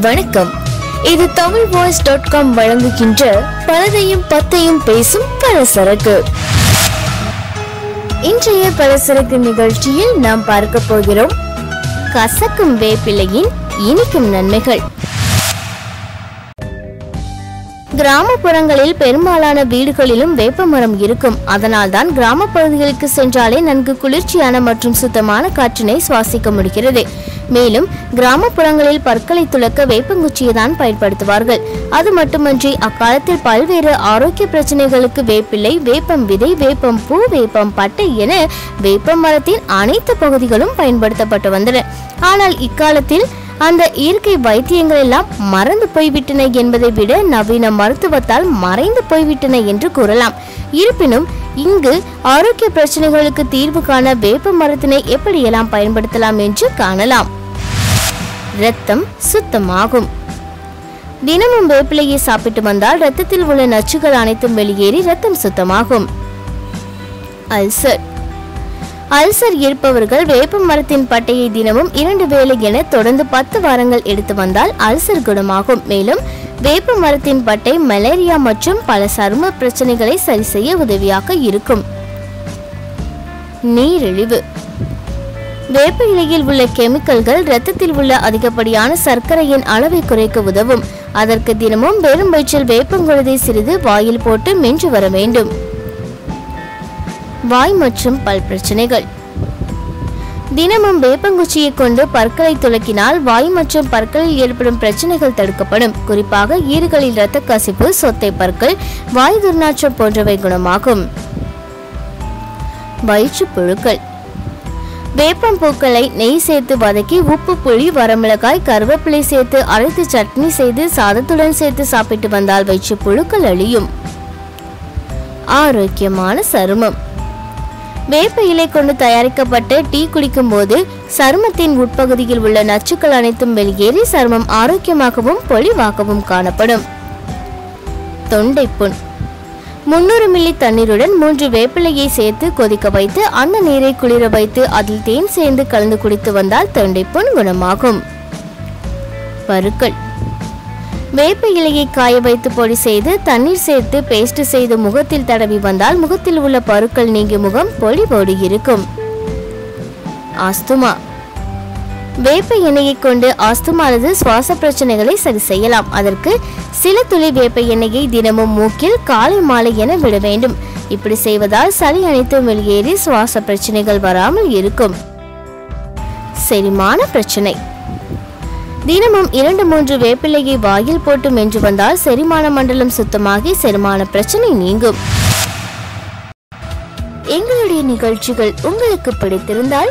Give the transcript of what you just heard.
வணக்கம். இது Tamil voice dot com வழங்குகின்ற பலதையும் பத்தையும் பேசும் பலசரக்கு. இன்றைய பலசரக்கு நிகழ்ச்சியில் நாம் பார்க்க போகிறோம் கசக்கும் வேப்பிலையின் இனிக்கும் நன்மைகள். கிராமப்புறங்களில் பெரும்பாலான வீடுகளிலும் வேப்பமரம் இருக்கும். அதனால்தான் கிராம பகுதிகளுக்கு சென்றாலே நன்கு குளிர்ச்சியான மற்றும் சுத்தமான காற்றினை சுவாசிக்க முடிகிறது. மேலும் கிராமப்புறங்களில் பற்களை துளக்க வேப்பங்குச்சியை தான் பயன்படுத்துவார்கள். அது மட்டுமன்றி அக்காலத்தில் பல்வேறு ஆரோக்கிய பிரச்சனைகளுக்கு வேப்பிலை வேப்பம் விதை வேப்பம் பூ வேப்பம் பட்டை என வேப்பம் மரத்தின் அனைத்து பகுதிகளும் பயன்படுத்தப்பட்டு வந்தன. ஆனால் இக்காலத்தில் அந்த இயற்கை வைத்தியங்கள் எல்லாம் மறந்து போய்விட்டன என்பதை விட நவீன மருத்துவத்தால் மறைந்து போய்விட்டன என்று கூறலாம். இருப்பினும் இங்கு ஆரோக்கிய பிரச்சனைகளுக்கு தீர்வு காண வேப்ப மரத்தினை எப்படியெல்லாம் பயன்படுத்தலாம் என்று காணலாம். இரத்தம் சுத்தமாகும். தினமும் வேப்பிலையை சாப்பிட்டு வந்தால் ரத்தத்தில் உள்ள நச்சுகள் அனைத்தும் வெளியேறி ரத்தம் சுத்தமாகும். அல்சர். அல்சர் இருப்பவர்கள் வேப்ப மரத்தின் பட்டையை தினமும் இரண்டு வேளை என தொடர்ந்து பத்து வாரங்கள் எடுத்து வந்தால் அல்சர் குணமாகும். மேலும் வேப்ப மரத்தின் பட்டை மலேரியா மற்றும் பல சரும பிரச்சனைகளை சரி செய்ய உதவியாக இருக்கும். நீரிழிவு. வேப்ப இலையில் உள்ள கெமிக்கல்கள் இரத்தத்தில் உள்ள அதிகப்படியான சர்க்கரையின் அளவை குறைக்க உதவும். அதற்கு தினமும் வெறும் வயிற்றில் வேப்பங்குழுதை சிறிது வாயில் போட்டு மென்று வர வேண்டும். வாய் மற்றும் பல் பிரச்சனைகள். தினமும் வேப்பங்குச்சியை கொண்டு பற்களை துளக்கினால் வாய் மற்றும் பற்களில் ஏற்படும் பிரச்சனைகள் தடுக்கப்படும். குறிப்பாக ஈறுகளில் இரத்த கசிப்பு சொத்தை பற்கள் வாய் துர்நாற்றம் போன்றவை குணமாகும். வயிற்று புழுக்கள். வேப்பம் பூக்களை நெய் சேர்த்து வதக்கி உப்பு புளி வரமிளகாய் கருவேப்பிலை சேர்த்து அரைத்து சட்னி செய்து சாதத்துடன் சேர்த்து சாப்பிட்டு வந்தால் வயிற்று புழுக்கள் அழியும். ஆரோக்கியமான சருமம். வேப்ப இலை கொண்டு தயாரிக்கப்பட்ட டீ குடிக்கும் போது சருமத்தின் உட்பகுதியில் உள்ள நச்சுக்கள் அனைத்தும் வெளியேறி சருமம் ஆரோக்கியமாகவும் பொலிவாகவும் காணப்படும். தொண்டைப்புண் முன்னூறு மில்லி தண்ணீருடன் மூன்று வேப்பிலையை சேர்த்து கொதிக்க வைத்து அந்த நீரை குளிர வைத்து அதில் தேன் சேர்ந்து கலந்து குடித்து வந்தால் தொண்டைப்புண் குணமாகும். பருக்கள். வேப்ப இலையை காய வைத்து பொடி செய்து தண்ணீர் சேர்த்து பேஸ்ட் செய்து முகத்தில் தடவி வந்தால் முகத்தில் உள்ள பருக்கள் நீங்கி முகம் பொடி பொடி இருக்கும். ஆஸ்துமா. வேப்ப எண்ணெயை கொண்டு ஆஸ்துமா அல்லது சுவாச பிரச்சனைகளை சரி செய்யலாம். அதற்கு சில துளி வேப்ப எண்ணெயை தினமும் மூக்கில் காலை மாலை என விட வேண்டும். இப்படி செய்வதால் சளி அனைத்தும் வெளியேறி சுவாச பிரச்சனைகள் வராமல் இருக்கும். செரிமான பிரச்சனை. தினமும் இரண்டு மூன்று வேப்பிலையை வாயில் போட்டு மென்று வந்தால் செரிமான மண்டலம் சுத்தமாகி செரிமான பிரச்சனை நீங்கும். எங்களுடைய நிகழ்ச்சிகள் உங்களுக்கு பிடித்திருந்தால்